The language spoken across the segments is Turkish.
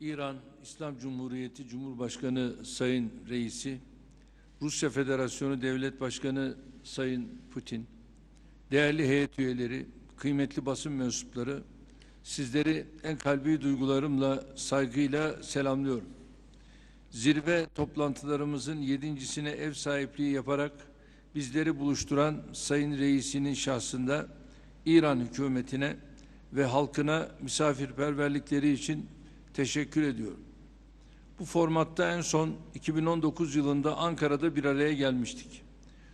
İran İslam Cumhuriyeti Cumhurbaşkanı Sayın Reisi, Rusya Federasyonu Devlet Başkanı Sayın Putin, değerli heyet üyeleri, kıymetli basın mensupları, sizleri en kalbi duygularımla, saygıyla selamlıyorum. Zirve toplantılarımızın yedincisine ev sahipliği yaparak bizleri buluşturan Sayın Reisinin şahsında İran hükümetine ve halkına misafirperverlikleri için teşekkür ediyorum. Bu formatta en son 2019 yılında Ankara'da bir araya gelmiştik.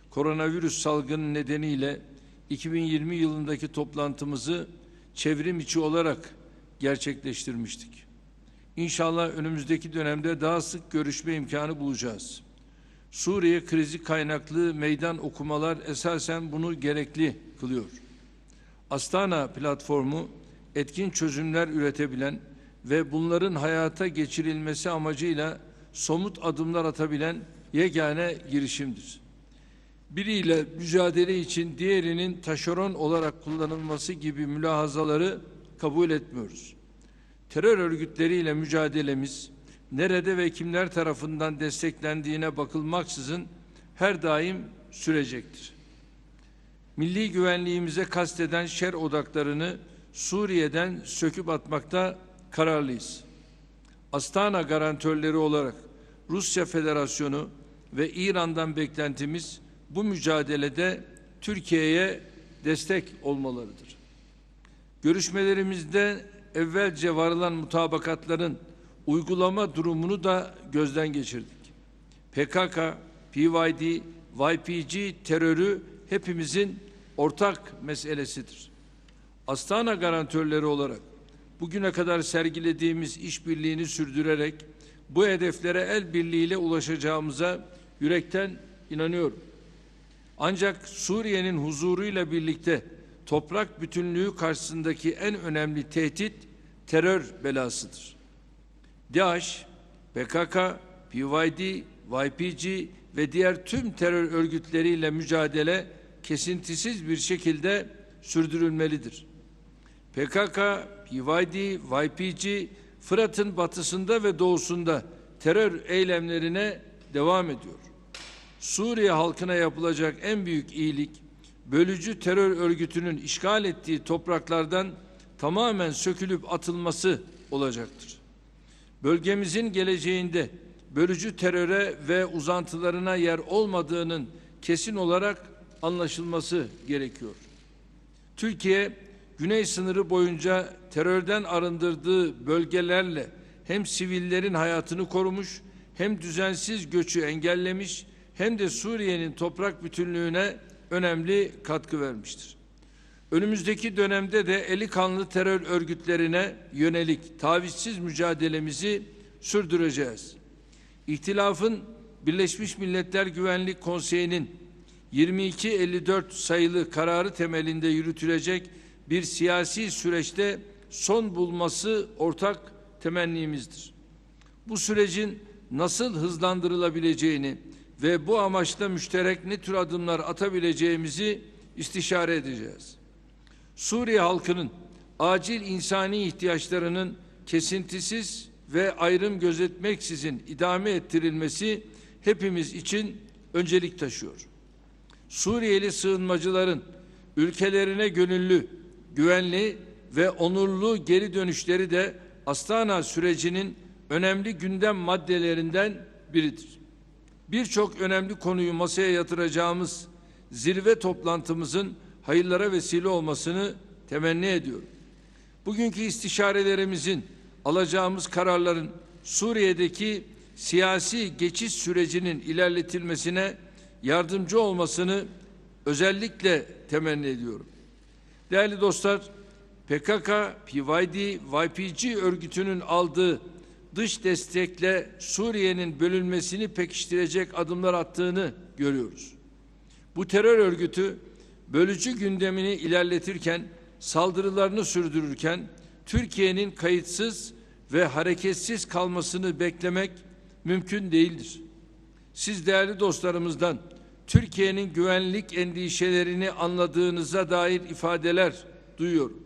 Koronavirüs salgını nedeniyle 2020 yılındaki toplantımızı çevrim içi olarak gerçekleştirmiştik. İnşallah önümüzdeki dönemde daha sık görüşme imkanı bulacağız. Suriye krizi kaynaklı meydan okumalar esasen bunu gerekli kılıyor. Astana platformu etkin çözümler üretebilen ve bunların hayata geçirilmesi amacıyla somut adımlar atabilen yegane girişimdir. Biriyle mücadele için diğerinin taşeron olarak kullanılması gibi mülahazaları kabul etmiyoruz. Terör örgütleriyle mücadelemiz nerede ve kimler tarafından desteklendiğine bakılmaksızın her daim sürecektir. Milli güvenliğimize kasteden şer odaklarını Suriye'den söküp atmakta kararlıyız. Astana garantörleri olarak Rusya Federasyonu ve İran'dan beklentimiz bu mücadelede Türkiye'ye destek olmalarıdır. Görüşmelerimizde evvelce varılan mutabakatların uygulama durumunu da gözden geçirdik. PKK, PYD, YPG terörü hepimizin ortak meselesidir. Astana garantörleri olarak bugüne kadar sergilediğimiz işbirliğini sürdürerek bu hedeflere el birliğiyle ulaşacağımıza yürekten inanıyorum. Ancak Suriye'nin huzuruyla birlikte toprak bütünlüğü karşısındaki en önemli tehdit terör belasıdır. DAEŞ, PKK, PYD, YPG ve diğer tüm terör örgütleriyle mücadele kesintisiz bir şekilde sürdürülmelidir. PKK, PYD, YPG, Fırat'ın batısında ve doğusunda terör eylemlerine devam ediyor. Suriye halkına yapılacak en büyük iyilik, bölücü terör örgütünün işgal ettiği topraklardan tamamen sökülüp atılması olacaktır. Bölgemizin geleceğinde bölücü teröre ve uzantılarına yer olmadığının kesin olarak anlaşılması gerekiyor. Türkiye, güney sınırı boyunca terörden arındırdığı bölgelerle hem sivillerin hayatını korumuş, hem düzensiz göçü engellemiş, hem de Suriye'nin toprak bütünlüğüne önemli katkı vermiştir. Önümüzdeki dönemde de eli kanlı terör örgütlerine yönelik tavizsiz mücadelemizi sürdüreceğiz. İhtilafın Birleşmiş Milletler Güvenlik Konseyi'nin 2254 sayılı kararı temelinde yürütülecek bir siyasi süreçte son bulması ortak temennimizdir. Bu sürecin nasıl hızlandırılabileceğini ve bu amaçla müşterek ne tür adımlar atabileceğimizi istişare edeceğiz. Suriye halkının acil insani ihtiyaçlarının kesintisiz ve ayrım gözetmeksizin idame ettirilmesi hepimiz için öncelik taşıyor. Suriyeli sığınmacıların ülkelerine gönüllü, güvenli ve onurlu geri dönüşleri de Astana sürecinin önemli gündem maddelerinden biridir. Birçok önemli konuyu masaya yatıracağımız zirve toplantımızın hayırlara vesile olmasını temenni ediyorum. Bugünkü istişarelerimizin alacağımız kararların Suriye'deki siyasi geçiş sürecinin ilerletilmesine yardımcı olmasını özellikle temenni ediyorum. Değerli dostlar, PKK, PYD, YPG örgütünün aldığı dış destekle Suriye'nin bölünmesini pekiştirecek adımlar attığını görüyoruz. Bu terör örgütü bölücü gündemini ilerletirken, saldırılarını sürdürürken Türkiye'nin kayıtsız ve hareketsiz kalmasını beklemek mümkün değildir. Siz değerli dostlarımızdan Türkiye'nin güvenlik endişelerini anladığınıza dair ifadeler duyuyorum.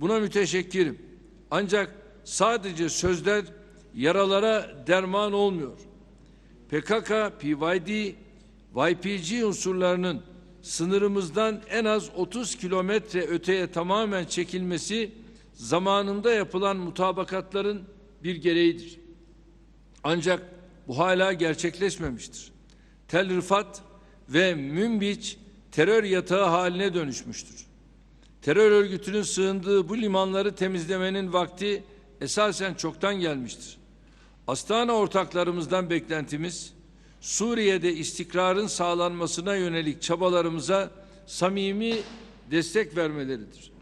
Buna müteşekkirim. Ancak sadece sözler yaralara derman olmuyor. PKK, PYD, YPG unsurlarının sınırımızdan en az 30 kilometre öteye tamamen çekilmesi zamanında yapılan mutabakatların bir gereğidir. Ancak bu hala gerçekleşmemiştir. Tel Rifat ve Münbiç terör yatağı haline dönüşmüştür. Terör örgütünün sığındığı bu limanları temizlemenin vakti esasen çoktan gelmiştir. Astana ortaklarımızdan beklentimiz Suriye'de istikrarın sağlanmasına yönelik çabalarımıza samimi destek vermeleridir.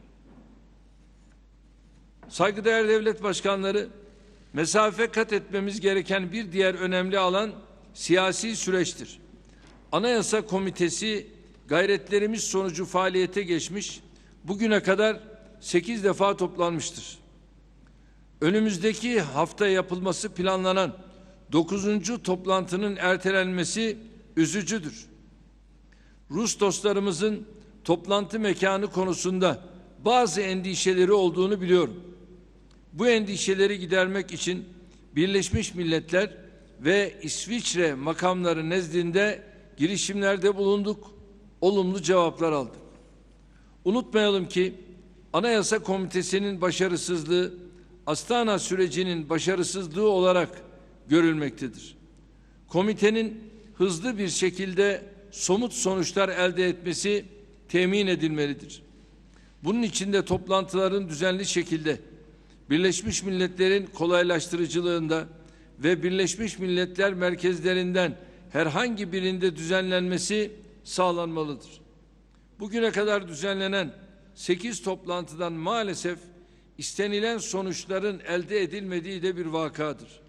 Saygıdeğer devlet başkanları, mesafe kat etmemiz gereken bir diğer önemli alan siyasi süreçtir. Anayasa Komitesi gayretlerimiz sonucu faaliyete geçmiş, bugüne kadar 8 defa toplanmıştır. Önümüzdeki hafta yapılması planlanan 9. toplantının ertelenmesi üzücüdür. Rus dostlarımızın toplantı mekanı konusunda bazı endişeleri olduğunu biliyorum. Bu endişeleri gidermek için Birleşmiş Milletler ve İsviçre makamları nezdinde girişimlerde bulunduk, olumlu cevaplar aldık. Unutmayalım ki Anayasa Komitesi'nin başarısızlığı Astana sürecinin başarısızlığı olarak görülmektedir. Komitenin hızlı bir şekilde somut sonuçlar elde etmesi temin edilmelidir. Bunun için de toplantıların düzenli şekilde Birleşmiş Milletler'in kolaylaştırıcılığında ve Birleşmiş Milletler merkezlerinden herhangi birinde düzenlenmesi sağlanmalıdır. Bugüne kadar düzenlenen 8 toplantıdan maalesef istenilen sonuçların elde edilmediği de bir vakadır.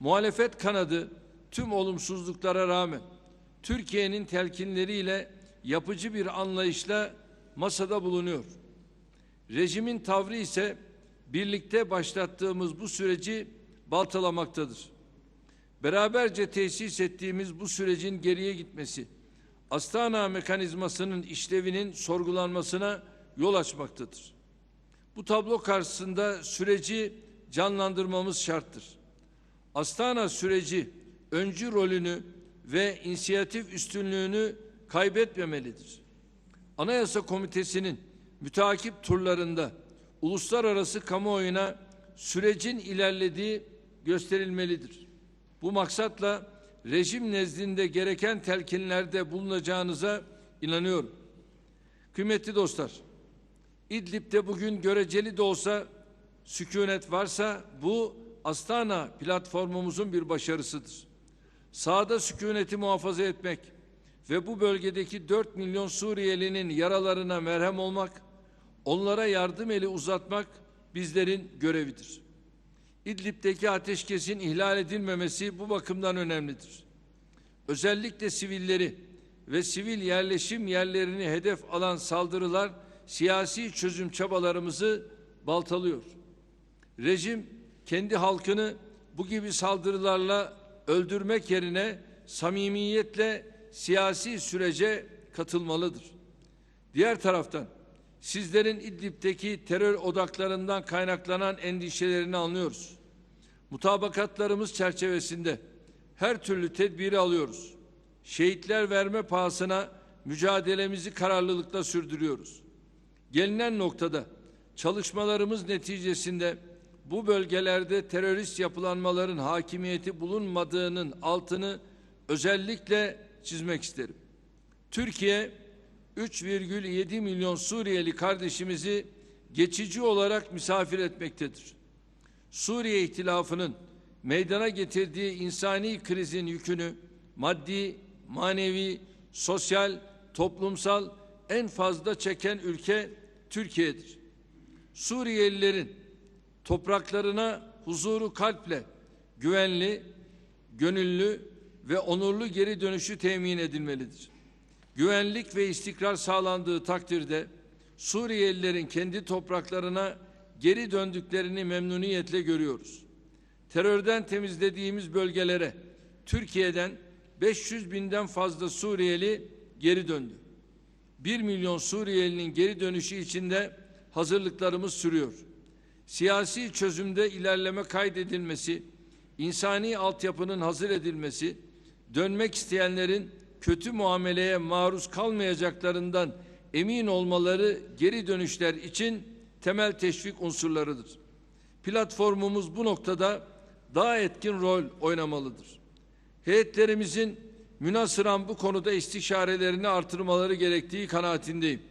Muhalefet kanadı tüm olumsuzluklara rağmen Türkiye'nin telkinleriyle yapıcı bir anlayışla masada bulunuyor. Rejimin tavrı ise birlikte başlattığımız bu süreci baltalamaktadır. Beraberce tesis ettiğimiz bu sürecin geriye gitmesi, Astana mekanizmasının işlevinin sorgulanmasına yol açmaktadır. Bu tablo karşısında süreci canlandırmamız şarttır. Astana süreci öncü rolünü ve inisiyatif üstünlüğünü kaybetmemelidir. Anayasa Komitesi'nin müteakip turlarında uluslararası kamuoyuna sürecin ilerlediği gösterilmelidir. Bu maksatla rejim nezdinde gereken telkinlerde bulunacağınıza inanıyorum. Kıymetli dostlar, İdlib'de bugün göreceli de olsa sükunet varsa bu Astana platformumuzun bir başarısıdır. Sağda sükuneti muhafaza etmek ve bu bölgedeki 4 milyon Suriyelinin yaralarına merhem olmak, onlara yardım eli uzatmak bizlerin görevidir. İdlib'deki ateşkesin ihlal edilmemesi bu bakımdan önemlidir. Özellikle sivilleri ve sivil yerleşim yerlerini hedef alan saldırılar siyasi çözüm çabalarımızı baltalıyor. Rejim kendi halkını bu gibi saldırılarla öldürmek yerine samimiyetle siyasi sürece katılmalıdır. Diğer taraftan sizlerin İdlib'deki terör odaklarından kaynaklanan endişelerini anlıyoruz. Mutabakatlarımız çerçevesinde her türlü tedbiri alıyoruz. Şehitler verme pahasına mücadelemizi kararlılıkla sürdürüyoruz. Gelinen noktada çalışmalarımız neticesinde bu bölgelerde terörist yapılanmaların hakimiyeti bulunmadığının altını özellikle çizmek isterim. Türkiye 3,7 milyon Suriyeli kardeşimizi geçici olarak misafir etmektedir. Suriye ihtilafının meydana getirdiği insani krizin yükünü maddi, manevi, sosyal, toplumsal en fazla çeken ülke Türkiye'dir. Suriyelilerin topraklarına huzuru kalple güvenli, gönüllü ve onurlu geri dönüşü temin edilmelidir. Güvenlik ve istikrar sağlandığı takdirde Suriyelilerin kendi topraklarına geri döndüklerini memnuniyetle görüyoruz. Terörden temizlediğimiz bölgelere Türkiye'den 500 binden fazla Suriyeli geri döndü. 1 milyon Suriyelinin geri dönüşü içinde hazırlıklarımız sürüyor. siyasi çözümde ilerleme kaydedilmesi, insani altyapının hazır edilmesi, dönmek isteyenlerin kötü muameleye maruz kalmayacaklarından emin olmaları geri dönüşler için temel teşvik unsurlarıdır. Platformumuz bu noktada daha etkin rol oynamalıdır. Heyetlerimizin münasıran bu konuda istişarelerini artırmaları gerektiği kanaatindeyim.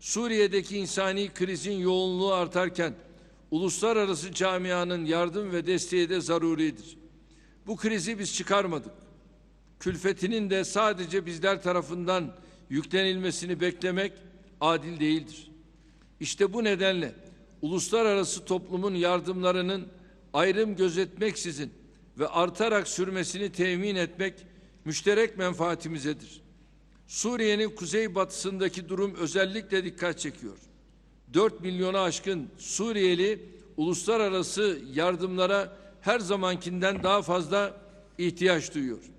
Suriye'deki insani krizin yoğunluğu artarken uluslararası camianın yardım ve desteği de zaruridir. Bu krizi biz çıkarmadık. Külfetinin de sadece bizler tarafından yüklenilmesini beklemek adil değildir. İşte bu nedenle uluslararası toplumun yardımlarının ayrım gözetmeksizin ve artarak sürmesini temin etmek müşterek menfaatimizedir. Suriye'nin kuzeybatısındaki durum özellikle dikkat çekiyor. 4 milyona aşkın Suriyeli uluslararası yardımlara her zamankinden daha fazla ihtiyaç duyuyor.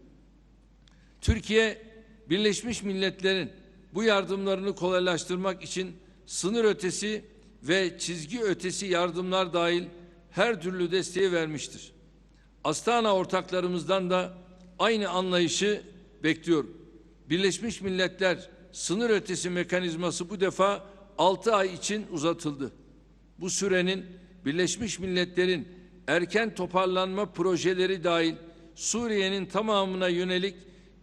Türkiye, Birleşmiş Milletler'in bu yardımlarını kolaylaştırmak için sınır ötesi ve çizgi ötesi yardımlar dahil her türlü desteği vermiştir. Astana ortaklarımızdan da aynı anlayışı bekliyorum. Birleşmiş Milletler sınır ötesi mekanizması bu defa 6 ay için uzatıldı. Bu sürenin Birleşmiş Milletler'in erken toparlanma projeleri dahil Suriye'nin tamamına yönelik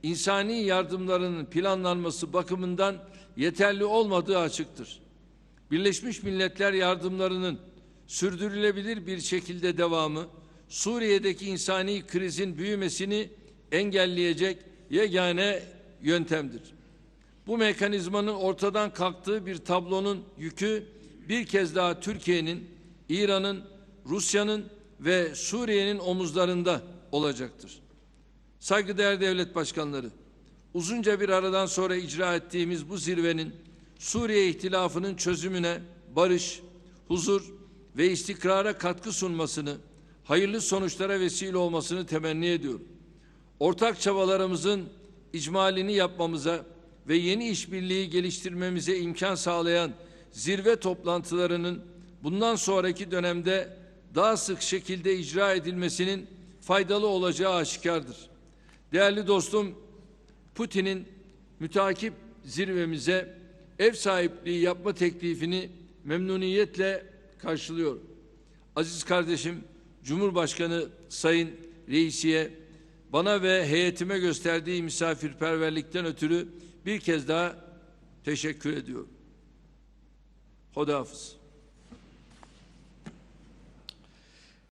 insani yardımlarının planlanması bakımından yeterli olmadığı açıktır. Birleşmiş Milletler yardımlarının sürdürülebilir bir şekilde devamı Suriye'deki insani krizin büyümesini engelleyecek yegane yöntemdir. Bu mekanizmanın ortadan kalktığı bir tablonun yükü bir kez daha Türkiye'nin, İran'ın, Rusya'nın ve Suriye'nin omuzlarında olacaktır. Saygıdeğer devlet başkanları, uzunca bir aradan sonra icra ettiğimiz bu zirvenin Suriye ihtilafının çözümüne barış, huzur ve istikrara katkı sunmasını, hayırlı sonuçlara vesile olmasını temenni ediyorum. Ortak çabalarımızın icmalini yapmamıza ve yeni işbirliği geliştirmemize imkan sağlayan zirve toplantılarının bundan sonraki dönemde daha sık şekilde icra edilmesinin faydalı olacağı aşikardır. Değerli dostum, Putin'in mütakip zirvemize ev sahipliği yapma teklifini memnuniyetle karşılıyorum. Aziz kardeşim, Cumhurbaşkanı Sayın Reisi'ye bana ve heyetime gösterdiği misafirperverlikten ötürü bir kez daha teşekkür ediyorum. Hodafız.